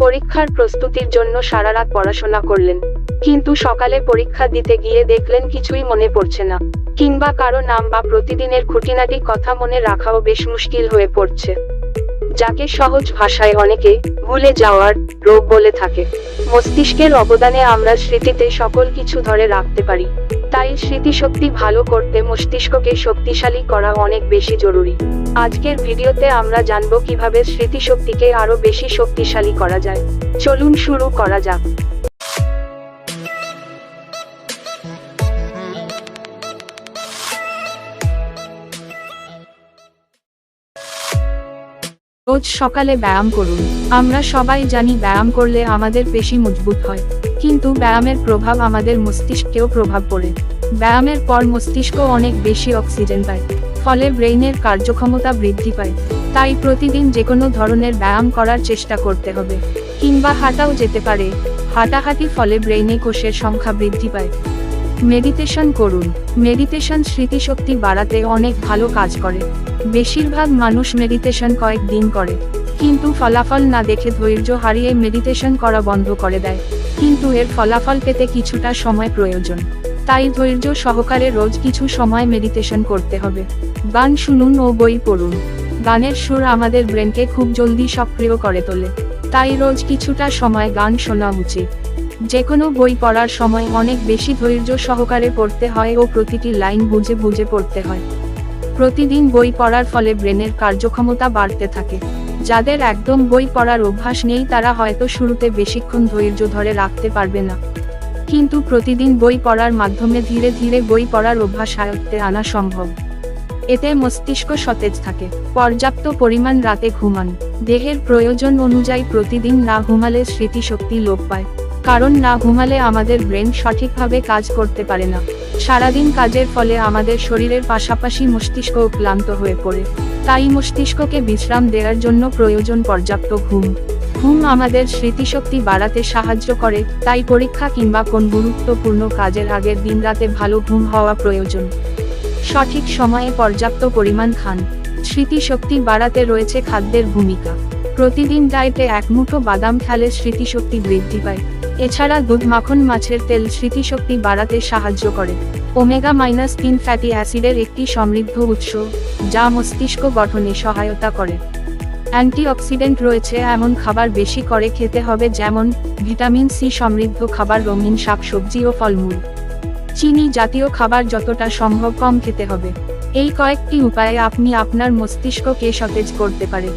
পরীক্ষার প্রস্তুতির জন্য সারা রাত পড়াশোনা করলেন। কিন্তু সকালে পরীক্ষা দিতে গিয়ে দেখলেন কিছুই মনে পড়ছে না। কিংবা কারও নাম বা প্রতিদিনের খুঁটিনাটি কথা মনে রাখাও বেশ মুশকিল হয়ে পড়ছে। যাকে সহজ ভাষায় অনেকে ভুলে যাওয়ার রোগ বলে থাকে। মস্তিষ্কের অবদানে আমরা স্মৃতিতে সকল কিছু ধরে রাখতে পারি। তাই স্মৃতিশক্তি ভালো করতে মস্তিষ্ককে শক্তিশালী করা অনেক বেশি জরুরি। আজকের ভিডিওতে আমরা জানব কীভাবে স্মৃতিশক্তিকে আরও বেশি শক্তিশালী করা যায়। চলুন শুরু করা যাক। রোজ সকালে ব্যায়াম করুন। আমরা সবাই জানি ব্যায়াম করলে আমাদের পেশি মজবুত হয়। কিন্তু ব্যায়ামের প্রভাব আমাদের মস্তিষ্কেও প্রভাব পড়ে। ব্যায়ামের পর মস্তিষ্ক অনেক বেশি অক্সিজেন পায়, ফলে ব্রেইনের কার্যক্ষমতা বৃদ্ধি পায়। তাই প্রতিদিন যে কোনো ধরনের ব্যায়াম করার চেষ্টা করতে হবে, কিংবা হাঁটাও যেতে পারে। হাঁটাহাঁটি ফলে ব্রেইনে কোষের সংখ্যা বৃদ্ধি পায়। মেডিটেশন করুন। মেডিটেশন স্মৃতিশক্তি বাড়াতে অনেক ভালো কাজ করে। বেশিরভাগ মানুষ মেডিটেশন কয়েক দিন করে, কিন্তু ফলাফল না দেখে ধৈর্য হারিয়ে মেডিটেশন করা বন্ধ করে দেয়। কিন্তু এর ফলাফল পেতে কিছুটা সময় প্রয়োজন। তাই ধৈর্য সহকারে রোজ কিছু সময় মেডিটেশন করতে হবে। গান শুনুন ও বই পড়ুন। গানের সুর আমাদের ব্রেনকে খুব জলদি সক্রিয় করে তোলে। তাই রোজ কিছুটা সময় গান শোনা উচিত। যে কোনো বই পড়ার সময় অনেক বেশি ধৈর্য সহকারে পড়তে হয় ও প্রতিটি লাইন বুঝে বুঝে পড়তে হয়। প্রতিদিন বই পড়ার ফলে ব্রেনের কার্যক্ষমতা বাড়তে থাকে। যাদের একদম বই পড়ার অভ্যাস নেই তারা হয়তো শুরুতে বেশিক্ষণ ধৈর্য ধরে রাখতে পারবে না। কিন্তু প্রতিদিন বই পড়ার মাধ্যমে ধীরে ধীরে বই পড়ার অভ্যাস আয়ত্তে আনা সম্ভব। এতে মস্তিষ্ক সতেজ থাকে, পর্যাপ্ত পরিমাণ রাতে ঘুমান, দেহের প্রয়োজন অনুযায়ী প্রতিদিন না ঘুমালে স্মৃতিশক্তি লোপ পায়। কারণ না ঘুমালে আমাদের ব্রেন সঠিকভাবে কাজ করতে পারে না। সারাদিন কাজের ফলে আমাদের শরীরের পাশাপাশি মস্তিষ্কও ক্লান্ত হয়ে পড়ে। তাই মস্তিষ্ককে বিশ্রাম দেওয়ার জন্য প্রয়োজন পর্যাপ্ত ঘুম। ঘুম আমাদের স্মৃতিশক্তি বাড়াতে সাহায্য করে, তাই পরীক্ষা কিংবা কোন গুরুত্বপূর্ণ কাজের আগের দিন রাতে ভালো ঘুম হওয়া প্রয়োজন। সঠিক সময়ে পর্যাপ্ত পরিমাণ খান। স্মৃতিশক্তি বাড়াতে রয়েছে খাদ্যের ভূমিকা। প্রতিদিন ডায়েটে এক মুঠো বাদাম খেলে স্মৃতিশক্তি বৃদ্ধি পায়। এছাড়া দুধ মাখন মাছের তেল স্মৃতিশক্তি বাড়াতে সাহায্য করে। ওমেগা মাইনাস তিন ফ্যাটি অ্যাসিডের একটি সমৃদ্ধ উৎস, যা মস্তিষ্ক গঠনে সহায়তা করে। অ্যান্টিঅক্সিডেন্ট রয়েছে এমন খাবার বেশি করে খেতে হবে যেমন ভিটামিন সি সমৃদ্ধ খাবার, রঙিন শাকসবজি ও ফলমূল। চিনি জাতীয় খাবার যতটা সম্ভব কম খেতে হবে। এই কয়েকটি উপায়ে আপনি আপনার মস্তিষ্ককে সতেজ করতে পারে।